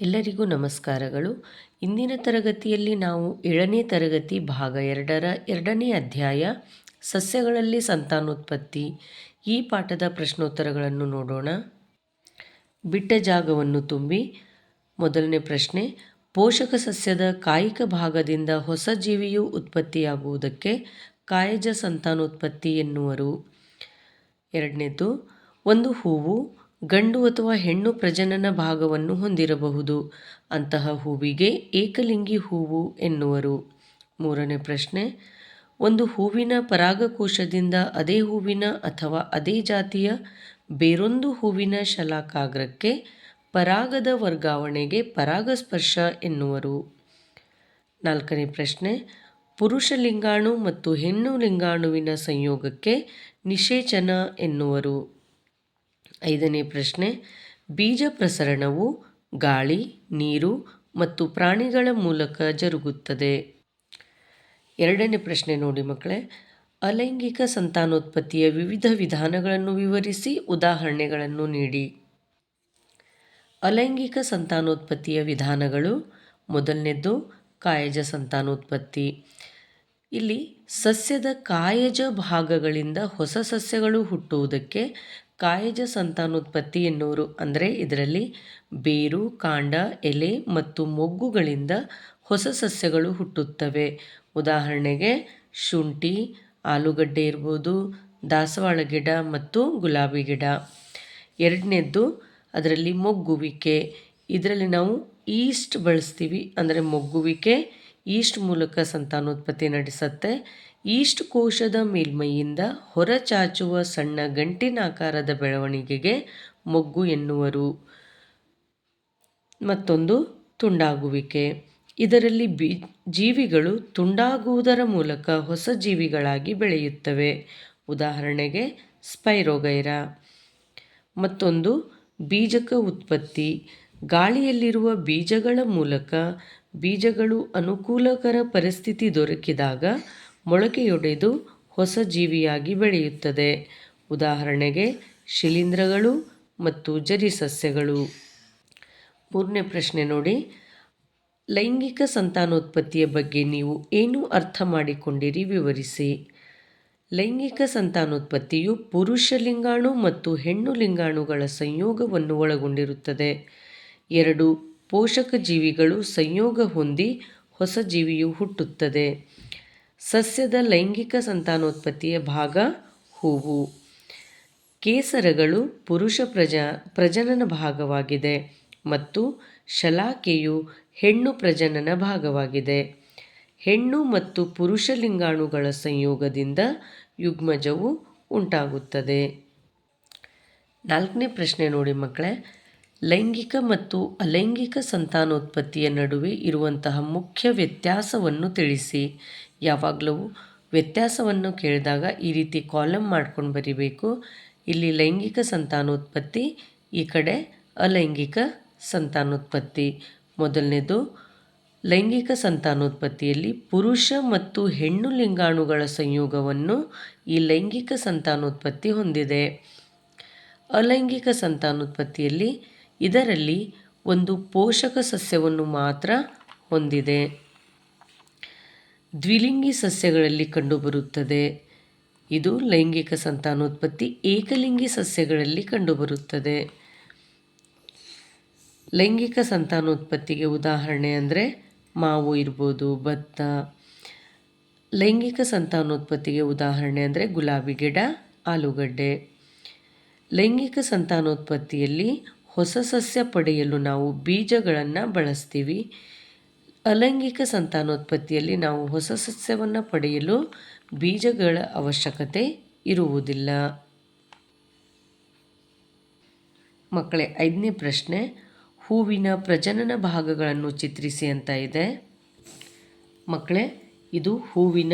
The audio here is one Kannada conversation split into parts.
ಎಲ್ಲರಿಗೂ ನಮಸ್ಕಾರಗಳು. ಇಂದಿನ ತರಗತಿಯಲ್ಲಿ ನಾವು ಏಳನೇ ತರಗತಿ ಭಾಗ ಎರಡರ ಎರಡನೇ ಅಧ್ಯಾಯ ಸಸ್ಯಗಳಲ್ಲಿ ಸಂತಾನೋತ್ಪತ್ತಿ. ಈ ಪಾಠದ ಪ್ರಶ್ನೋತ್ತರಗಳನ್ನು ನೋಡೋಣ. ಬಿಟ್ಟ ಜಾಗವನ್ನು ತುಂಬಿ. ಮೊದಲನೇ ಪ್ರಶ್ನೆ, ಪೋಷಕ ಸಸ್ಯದ ಕಾಯಿಕ ಭಾಗದಿಂದ ಹೊಸ ಜೀವಿಯು ಉತ್ಪತ್ತಿಯಾಗುವುದಕ್ಕೆ ಕಾಯಜ ಸಂತಾನೋತ್ಪತ್ತಿ ಎನ್ನುವರು. ಎರಡನೇದು, ಒಂದು ಹೂವು ಗಂಡು ಅಥವಾ ಹೆಣ್ಣು ಪ್ರಜನನ ಭಾಗವನ್ನು ಹೊಂದಿರಬಹುದು. ಅಂತಹ ಹೂವಿಗೆ ಏಕಲಿಂಗಿ ಹೂವು ಎನ್ನುವರು. ಮೂರನೇ ಪ್ರಶ್ನೆ, ಒಂದು ಹೂವಿನ ಪರಾಗಕೋಶದಿಂದ ಅದೇ ಹೂವಿನ ಅಥವಾ ಅದೇ ಜಾತಿಯ ಬೇರೊಂದು ಹೂವಿನ ಶಲಾಕಾಗ್ರಕ್ಕೆ ಪರಾಗದ ವರ್ಗಾವಣೆಗೆ ಪರಾಗಸ್ಪರ್ಶ ಎನ್ನುವರು. ನಾಲ್ಕನೇ ಪ್ರಶ್ನೆ, ಪುರುಷ ಲಿಂಗಾಣು ಮತ್ತು ಹೆಣ್ಣು ಲಿಂಗಾಣುವಿನ ಸಂಯೋಗಕ್ಕೆ ನಿಷೇಚನ ಎನ್ನುವರು. ಐದನೇ ಪ್ರಶ್ನೆ, ಬೀಜ ಪ್ರಸರಣವು ಗಾಳಿ, ನೀರು ಮತ್ತು ಪ್ರಾಣಿಗಳ ಮೂಲಕ ಜರುಗುತ್ತದೆ. ಎರಡನೇ ಪ್ರಶ್ನೆ ನೋಡಿ ಮಕ್ಕಳೇ, ಅಲೈಂಗಿಕ ಸಂತಾನೋತ್ಪತ್ತಿಯ ವಿವಿಧ ವಿಧಾನಗಳನ್ನು ವಿವರಿಸಿ ಉದಾಹರಣೆಗಳನ್ನು ನೀಡಿ. ಅಲೈಂಗಿಕ ಸಂತಾನೋತ್ಪತ್ತಿಯ ವಿಧಾನಗಳು, ಮೊದಲನೇದ್ದು ಕಾಯಜ ಸಂತಾನೋತ್ಪತ್ತಿ. ಇಲ್ಲಿ ಸಸ್ಯದ ಕಾಯಜ ಭಾಗಗಳಿಂದ ಹೊಸ ಸಸ್ಯಗಳು ಹುಟ್ಟುವುದಕ್ಕೆ ಕಾಯಜ ಸಂತಾನೋತ್ಪತ್ತಿ ಎನ್ನುವರು. ಅಂದರೆ ಇದರಲ್ಲಿ ಬೇರು, ಕಾಂಡ, ಎಲೆ ಮತ್ತು ಮೊಗ್ಗುಗಳಿಂದ ಹೊಸ ಸಸ್ಯಗಳು ಹುಟ್ಟುತ್ತವೆ. ಉದಾಹರಣೆಗೆ ಶುಂಠಿ, ಆಲೂಗಡ್ಡೆ ಇರ್ಬೋದು, ದಾಸವಾಳ ಗಿಡ ಮತ್ತು ಗುಲಾಬಿ ಗಿಡ. ಎರಡನೇದ್ದು ಅದರಲ್ಲಿ ಮೊಗ್ಗುವಿಕೆ. ಇದರಲ್ಲಿ ನಾವು ಈಸ್ಟ್ ಬಳಸ್ತೀವಿ. ಅಂದರೆ ಮೊಗ್ಗುವಿಕೆ ಈಸ್ಟ್ ಮೂಲಕ ಸಂತಾನೋತ್ಪತ್ತಿ ನಡೆಸುತ್ತೆ. ಈಸ್ಟ್ ಕೋಶದ ಮೇಲ್ಮೈಯಿಂದ ಹೊರಚಾಚುವ ಸಣ್ಣ ಗಂಟಿನಾಕಾರದ ಬೆಳವಣಿಗೆಗೆ ಮೊಗ್ಗು ಎನ್ನುವರು. ಮತ್ತೊಂದು, ತುಂಡಾಗುವಿಕೆ. ಇದರಲ್ಲಿ ಬಿ, ಜೀವಿಗಳು ತುಂಡಾಗುವುದರ ಮೂಲಕ ಹೊಸ ಜೀವಿಗಳಾಗಿ ಬೆಳೆಯುತ್ತವೆ. ಉದಾಹರಣೆಗೆ, ಸ್ಪೈರೋಗೈರ. ಮತ್ತೊಂದು, ಬೀಜಕ ಉತ್ಪತ್ತಿ. ಗಾಳಿಯಲ್ಲಿರುವ ಬೀಜಗಳ ಮೂಲಕ ಬೀಜಗಳು ಅನುಕೂಲಕರ ಪರಿಸ್ಥಿತಿ ದೊರಕಿದಾಗ ಮೊಳಕೆಯೊಡೆದು ಹೊಸ ಜೀವಿಯಾಗಿ ಬೆಳೆಯುತ್ತದೆ. ಉದಾಹರಣೆಗೆ ಶಿಲೀಂಧ್ರಗಳು ಮತ್ತು ಜರಿ ಸಸ್ಯಗಳು. ಮೂರನೇ ಪ್ರಶ್ನೆ ನೋಡಿ. ಲೈಂಗಿಕ ಸಂತಾನೋತ್ಪತ್ತಿಯ ಬಗ್ಗೆ ನೀವು ಏನು ಅರ್ಥ ಮಾಡಿಕೊಂಡಿರಿ ವಿವರಿಸಿ. ಲೈಂಗಿಕ ಸಂತಾನೋತ್ಪತ್ತಿಯು ಪುರುಷ ಲಿಂಗಾಣು ಮತ್ತು ಹೆಣ್ಣು ಲಿಂಗಾಣುಗಳ ಸಂಯೋಗವನ್ನು ಒಳಗೊಂಡಿರುತ್ತದೆ. ಎರಡು ಪೋಷಕ ಜೀವಿಗಳು ಸಂಯೋಗ ಹೊಂದಿ ಹೊಸ ಜೀವಿಯು ಹುಟ್ಟುತ್ತದೆ. ಸಸ್ಯದ ಲೈಂಗಿಕ ಸಂತಾನೋತ್ಪತ್ತಿಯ ಭಾಗ ಹೂವು. ಕೇಸರಗಳು ಪುರುಷ ಪ್ರಜ, ಪ್ರಜನನ ಭಾಗವಾಗಿದೆ ಮತ್ತು ಶಲಾಕೆಯು ಹೆಣ್ಣು ಪ್ರಜನನ ಭಾಗವಾಗಿದೆ. ಹೆಣ್ಣು ಮತ್ತು ಪುರುಷ ಲಿಂಗಾಣುಗಳ ಸಂಯೋಗದಿಂದ ಯುಗ್ಮಜವು ಉಂಟಾಗುತ್ತದೆ. ನಾಲ್ಕನೇ ಪ್ರಶ್ನೆ ನೋಡಿ ಮಕ್ಕಳೇ. ಲೈಂಗಿಕ ಮತ್ತು ಅಲೈಂಗಿಕ ಸಂತಾನೋತ್ಪತ್ತಿಯ ನಡುವೆ ಇರುವಂತಹ ಮುಖ್ಯ ವ್ಯತ್ಯಾಸವನ್ನು ತಿಳಿಸಿ. ಯಾವಾಗಲೂ ವ್ಯತ್ಯಾಸವನ್ನು ಕೇಳಿದಾಗ ಈ ರೀತಿ ಕಾಲಮ್ ಮಾಡ್ಕೊಂಡು ಬರಿಬೇಕು. ಇಲ್ಲಿ ಲೈಂಗಿಕ ಸಂತಾನೋತ್ಪತ್ತಿ, ಈ ಕಡೆ ಅಲೈಂಗಿಕ ಸಂತಾನೋತ್ಪತ್ತಿ. ಮೊದಲನೇದು, ಲೈಂಗಿಕ ಸಂತಾನೋತ್ಪತ್ತಿಯಲ್ಲಿ ಪುರುಷ ಮತ್ತು ಹೆಣ್ಣು ಲಿಂಗಾಣುಗಳ ಸಂಯೋಗವನ್ನು ಈ ಲೈಂಗಿಕ ಸಂತಾನೋತ್ಪತ್ತಿ ಹೊಂದಿದೆ. ಅಲೈಂಗಿಕ ಸಂತಾನೋತ್ಪತ್ತಿಯಲ್ಲಿ ಇದರಲ್ಲಿ ಒಂದು ಪೋಷಕ ಸಸ್ಯವನ್ನು ಮಾತ್ರ ಹೊಂದಿದೆ. ದ್ವಿಲಿಂಗಿ ಸಸ್ಯಗಳಲ್ಲಿ ಕಂಡುಬರುತ್ತದೆ. ಇದು ಲೈಂಗಿಕ ಸಂತಾನೋತ್ಪತ್ತಿ ಏಕಲಿಂಗಿ ಸಸ್ಯಗಳಲ್ಲಿ ಕಂಡುಬರುತ್ತದೆ. ಲೈಂಗಿಕ ಸಂತಾನೋತ್ಪತ್ತಿಗೆ ಉದಾಹರಣೆ ಅಂದರೆ ಮಾವು ಇರ್ಬೋದು, ಭತ್ತ. ಲೈಂಗಿಕ ಸಂತಾನೋತ್ಪತ್ತಿಗೆ ಉದಾಹರಣೆ ಅಂದರೆ ಗುಲಾಬಿ ಗಿಡ, ಆಲೂಗಡ್ಡೆ. ಲೈಂಗಿಕ ಸಂತಾನೋತ್ಪತ್ತಿಯಲ್ಲಿ ಹೊಸ ಸಸ್ಯ ಪಡೆಯಲು ನಾವು ಬೀಜಗಳನ್ನು ಬಳಸ್ತೀವಿ. ಅಲೈಂಗಿಕ ಸಂತಾನೋತ್ಪತ್ತಿಯಲ್ಲಿ ನಾವು ಹೊಸ ಸಸ್ಯವನ್ನು ಪಡೆಯಲು ಬೀಜಗಳ ಅವಶ್ಯಕತೆ ಇರುವುದಿಲ್ಲ. ಮಕ್ಕಳೇ, ಐದನೇ ಪ್ರಶ್ನೆ. ಹೂವಿನ ಪ್ರಜನನ ಭಾಗಗಳನ್ನು ಚಿತ್ರಿಸಿ ಅಂತ ಇದೆ. ಮಕ್ಕಳೇ, ಇದು ಹೂವಿನ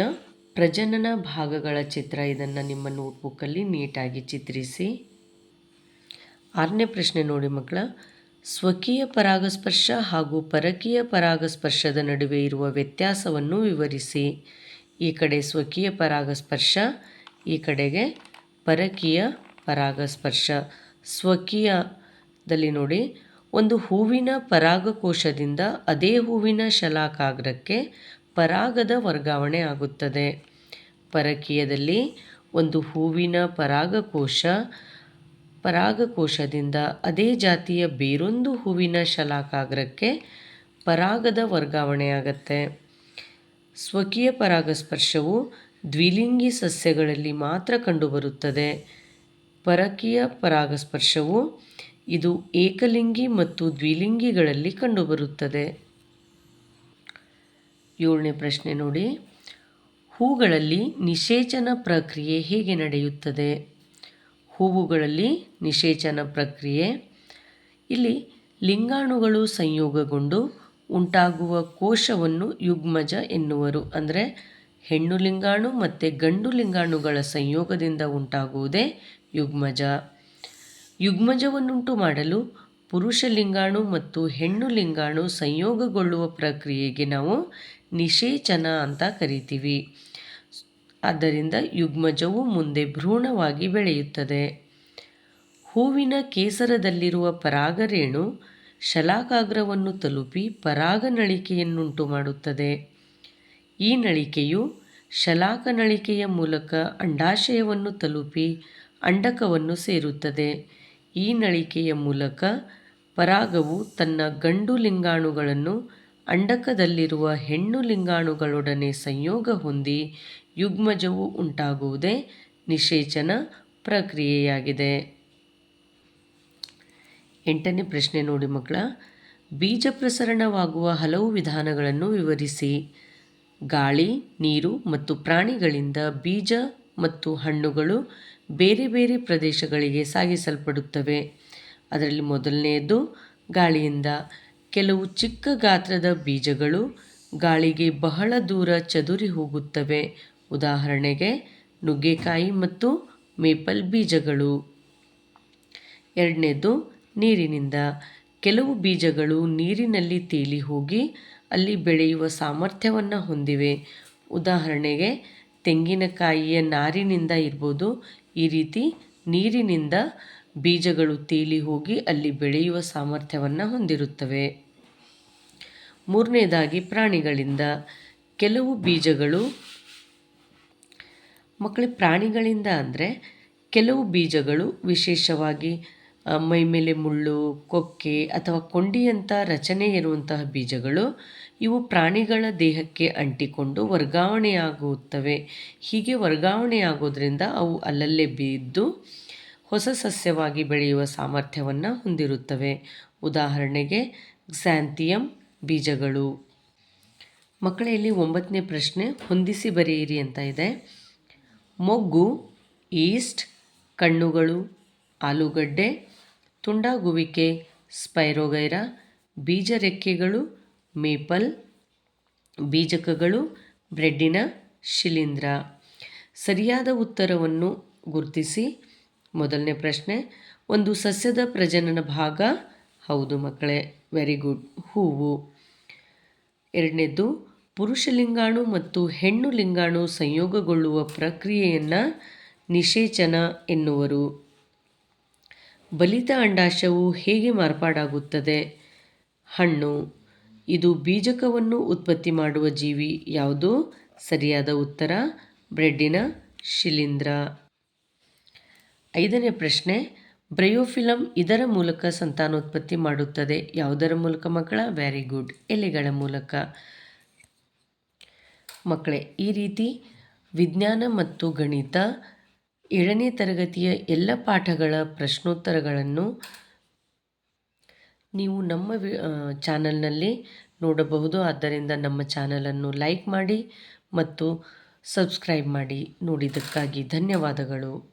ಪ್ರಜನನ ಭಾಗಗಳ ಚಿತ್ರ. ಇದನ್ನು ನಿಮ್ಮ ನೋಟ್ಬುಕ್ಕಲ್ಲಿ ನೀಟಾಗಿ ಚಿತ್ರಿಸಿ. ಆರನೇ ಪ್ರಶ್ನೆ ನೋಡಿ ಮಕ್ಕಳ. ಸ್ವಕೀಯ ಪರಾಗಸ್ಪರ್ಶ ಹಾಗೂ ಪರಕೀಯ ಪರಾಗಸ್ಪರ್ಶದ ನಡುವೆ ಇರುವ ವ್ಯತ್ಯಾಸವನ್ನು ವಿವರಿಸಿ. ಈ ಕಡೆ ಸ್ವಕೀಯ ಪರಾಗಸ್ಪರ್ಶ, ಈ ಕಡೆಗೆ ಪರಕೀಯ ಪರಾಗಸ್ಪರ್ಶ. ಸ್ವಕೀಯದಲ್ಲಿ ನೋಡಿ, ಒಂದು ಹೂವಿನ ಪರಾಗಕೋಶದಿಂದ ಅದೇ ಹೂವಿನ ಶಲಾಕಾಗ್ರಕ್ಕೆ ಪರಾಗದ ವರ್ಗಾವಣೆ ಆಗುತ್ತದೆ. ಪರಕೀಯದಲ್ಲಿ ಒಂದು ಹೂವಿನ ಪರಾಗಕೋಶ ಪರಾಗಕೋಶದಿಂದ ಅದೇ ಜಾತಿಯ ಬೇರೊಂದು ಹೂವಿನ ಶಲಾಕಾಗ್ರಕ್ಕೆ ಪರಾಗದ ವರ್ಗಾವಣೆಯಾಗತ್ತೆ. ಸ್ವಕೀಯ ಪರಾಗಸ್ಪರ್ಶವು ದ್ವಿಲಿಂಗಿ ಸಸ್ಯಗಳಲ್ಲಿ ಮಾತ್ರ ಕಂಡುಬರುತ್ತದೆ. ಪರಕೀಯ ಪರಾಗಸ್ಪರ್ಶವು ಇದು ಏಕಲಿಂಗಿ ಮತ್ತು ದ್ವಿಲಿಂಗಿಗಳಲ್ಲಿ ಕಂಡುಬರುತ್ತದೆ. ಏಳನೇ ಪ್ರಶ್ನೆ ನೋಡಿ. ಹೂಗಳಲ್ಲಿ ನಿಷೇಚನ ಪ್ರಕ್ರಿಯೆ ಹೇಗೆ ನಡೆಯುತ್ತದೆ? ಹೂವುಗಳಲ್ಲಿ ನಿಷೇಚನ ಪ್ರಕ್ರಿಯೆ. ಇಲ್ಲಿ ಲಿಂಗಾಣುಗಳು ಸಂಯೋಗಗೊಂಡು ಉಂಟಾಗುವ ಕೋಶವನ್ನು ಯುಗ್ಮಜ ಎನ್ನುವರು. ಅಂದರೆ ಹೆಣ್ಣು ಲಿಂಗಾಣು ಮತ್ತು ಗಂಡು ಲಿಂಗಾಣುಗಳ ಸಂಯೋಗದಿಂದ ಉಂಟಾಗುವುದೇ ಯುಗ್ಮಜ. ಯುಗ್ಮಜವನ್ನುಂಟು ಮಾಡಲು ಪುರುಷ ಲಿಂಗಾಣು ಮತ್ತು ಹೆಣ್ಣು ಲಿಂಗಾಣು ಸಂಯೋಗಗೊಳ್ಳುವ ಪ್ರಕ್ರಿಯೆಗೆ ನಾವು ನಿಷೇಚನ ಅಂತ ಕರಿತೀವಿ. ಆದ್ದರಿಂದ ಯುಗ್ಮಜವು ಮುಂದೆ ಭ್ರೂಣವಾಗಿ ಬೆಳೆಯುತ್ತದೆ. ಹೂವಿನ ಕೇಸರದಲ್ಲಿರುವ ಪರಾಗರೇಣು ಶಲಾಕಾಗ್ರವನ್ನು ತಲುಪಿ ಪರಾಗ ನಳಿಕೆಯನ್ನುಂಟು ಮಾಡುತ್ತದೆ ಈ ನಳಿಕೆಯು ಶಲಾಕ ನಳಿಕೆಯ ಮೂಲಕ ಅಂಡಾಶಯವನ್ನು ತಲುಪಿ ಅಂಡಕವನ್ನು ಸೇರುತ್ತದೆ. ಈ ನಳಿಕೆಯ ಮೂಲಕ ಪರಾಗವು ತನ್ನ ಗಂಡು ಲಿಂಗಾಣುಗಳನ್ನು ಅಂಡಕದಲ್ಲಿರುವ ಹೆಣ್ಣು ಲಿಂಗಾಣುಗಳೊಡನೆ ಸಂಯೋಗ ಹೊಂದಿ ಯುಗ್ಮಜವು ಉಂಟಾಗುವುದೇ ನಿಷೇಚನ ಪ್ರಕ್ರಿಯೆಯಾಗಿದೆ. ಎಂಟನೇ ಪ್ರಶ್ನೆ ನೋಡಿ ಮಕ್ಕಳ, ಬೀಜ ಪ್ರಸರಣವಾಗುವ ಹಲವು ವಿಧಾನಗಳನ್ನು ವಿವರಿಸಿ. ಗಾಳಿ, ನೀರು ಮತ್ತು ಪ್ರಾಣಿಗಳಿಂದ ಬೀಜ ಮತ್ತು ಹಣ್ಣುಗಳು ಬೇರೆ ಬೇರೆ ಪ್ರದೇಶಗಳಿಗೆ ಸಾಗಿಸಲ್ಪಡುತ್ತವೆ. ಅದರಲ್ಲಿ ಮೊದಲನೆಯದು ಗಾಳಿಯಿಂದ. ಕೆಲವು ಚಿಕ್ಕ ಗಾತ್ರದ ಬೀಜಗಳು ಗಾಳಿಗೆ ಬಹಳ ದೂರ ಚದುರಿ ಹೋಗುತ್ತವೆ. ಉದಾಹರಣೆಗೆ ನುಗ್ಗೆಕಾಯಿ ಮತ್ತು ಮೇಪಲ್ ಬೀಜಗಳು. ಎರಡನೇದು ನೀರಿನಿಂದ. ಕೆಲವು ಬೀಜಗಳು ನೀರಿನಲ್ಲಿ ತೇಲಿ ಹೋಗಿ ಅಲ್ಲಿ ಬೆಳೆಯುವ ಸಾಮರ್ಥ್ಯವನ್ನು ಹೊಂದಿವೆ. ಉದಾಹರಣೆಗೆ ತೆಂಗಿನಕಾಯಿಯ ನಾರಿನಿಂದ ಇರ್ಬೋದು. ಈ ರೀತಿ ನೀರಿನಿಂದ ಬೀಜಗಳು ತೇಲಿ ಹೋಗಿ ಅಲ್ಲಿ ಬೆಳೆಯುವ ಸಾಮರ್ಥ್ಯವನ್ನು ಹೊಂದಿರುತ್ತವೆ. ಮೂರನೇದಾಗಿ ಪ್ರಾಣಿಗಳಿಂದ. ಕೆಲವು ಬೀಜಗಳು, ಮಕ್ಕಳ ಪ್ರಾಣಿಗಳಿಂದ ಅಂದರೆ ಕೆಲವು ಬೀಜಗಳು ವಿಶೇಷವಾಗಿ ಮೈಮೇಲೆ ಮುಳ್ಳು, ಕೊಕ್ಕೆ ಅಥವಾ ಕೊಂಡಿಯಂಥ ರಚನೆ ಇರುವಂತಹ ಬೀಜಗಳು, ಇವು ಪ್ರಾಣಿಗಳ ದೇಹಕ್ಕೆ ಅಂಟಿಕೊಂಡು ವರ್ಗಾವಣೆಯಾಗುತ್ತವೆ. ಹೀಗೆ ವರ್ಗಾವಣೆಯಾಗೋದ್ರಿಂದ ಅವು ಅಲ್ಲಲ್ಲೇ ಬಿದ್ದು ಹೊಸ ಸಸ್ಯವಾಗಿ ಬೆಳೆಯುವ ಸಾಮರ್ಥ್ಯವನ್ನು ಹೊಂದಿರುತ್ತವೆ. ಉದಾಹರಣೆಗೆ, ಕ್ಸಾಂಥಿಯಂ ಬೀಜಗಳು. ಮಕ್ಕಳಲ್ಲಿ ಒಂಬತ್ತನೇ ಪ್ರಶ್ನೆ ಹೊಂದಿಸಿ ಬರೆಯಿರಿ ಅಂತ ಇದೆ. ಮೊಗ್ಗು, ಈಸ್ಟ್, ಕಣ್ಣುಗಳು, ಆಲೂಗಡ್ಡೆ, ತುಂಡಾಗುವಿಕೆ, ಸ್ಪೈರೋಗೈರ ಬೀಜ ರೆಕ್ಕೆಗಳು ಮೇಪಲ್, ಬೀಜಕಗಳು, ಬ್ರೆಡ್ಡಿನ ಶಿಲೀಂಧ್ರ. ಸರಿಯಾದ ಉತ್ತರವನ್ನು ಗುರುತಿಸಿ. ಮೊದಲನೇ ಪ್ರಶ್ನೆ, ಒಂದು ಸಸ್ಯದ ಪ್ರಜನನ ಭಾಗ. ಹೌದು ಮಕ್ಕಳೇ ವೆರಿ ಗುಡ್ ಹೂವು. ಎರಡನೇದು ಪುರುಷ ಲಿಂಗಾಣು ಮತ್ತು ಹೆಣ್ಣು ಲಿಂಗಾಣು ಸಂಯೋಗಗೊಳ್ಳುವ ಪ್ರಕ್ರಿಯೆಯನ್ನು ನಿಷೇಚನ ಎನ್ನುವರು. ಬಲಿತ ಅಂಡಾಶವು ಹೇಗೆ ಮಾರ್ಪಾಡಾಗುತ್ತದೆ? ಹಣ್ಣು. ಇದು ಬೀಜಕವನ್ನು ಉತ್ಪತ್ತಿ ಮಾಡುವ ಜೀವಿ. ಯಾವುದು? ಸರಿಯಾದ ಉತ್ತರ, ಬ್ರೆಡ್ಡಿನ ಶಿಲೀಂಧ್ರ. ಐದನೇ ಪ್ರಶ್ನೆ ಬ್ರಯೋಫಿಲಮ್ ಇದರ ಮೂಲಕ ಸಂತಾನೋತ್ಪತ್ತಿ ಮಾಡುತ್ತದೆ. ಯಾವುದರ ಮೂಲಕ ಮಕ್ಕಳ? ವೆರಿ ಗುಡ್ ಎಲೆಗಳ ಮೂಲಕ. ಮಕ್ಕಳೇ, ಈ ರೀತಿ ವಿಜ್ಞಾನ ಮತ್ತು ಗಣಿತ ಏಳನೇ ತರಗತಿಯ ಎಲ್ಲ ಪಾಠಗಳ ಪ್ರಶ್ನೋತ್ತರಗಳನ್ನು ನೀವು ನಮ್ಮ ಚಾನಲ್ನಲ್ಲಿ ನೋಡಬಹುದು. ಆದ್ದರಿಂದ ನಮ್ಮ ಚಾನಲನ್ನು ಲೈಕ್ ಮಾಡಿ ಮತ್ತು ಸಬ್ಸ್ಕ್ರೈಬ್ ಮಾಡಿ. ನೋಡಿದ್ದಕ್ಕಾಗಿ ಧನ್ಯವಾದಗಳು.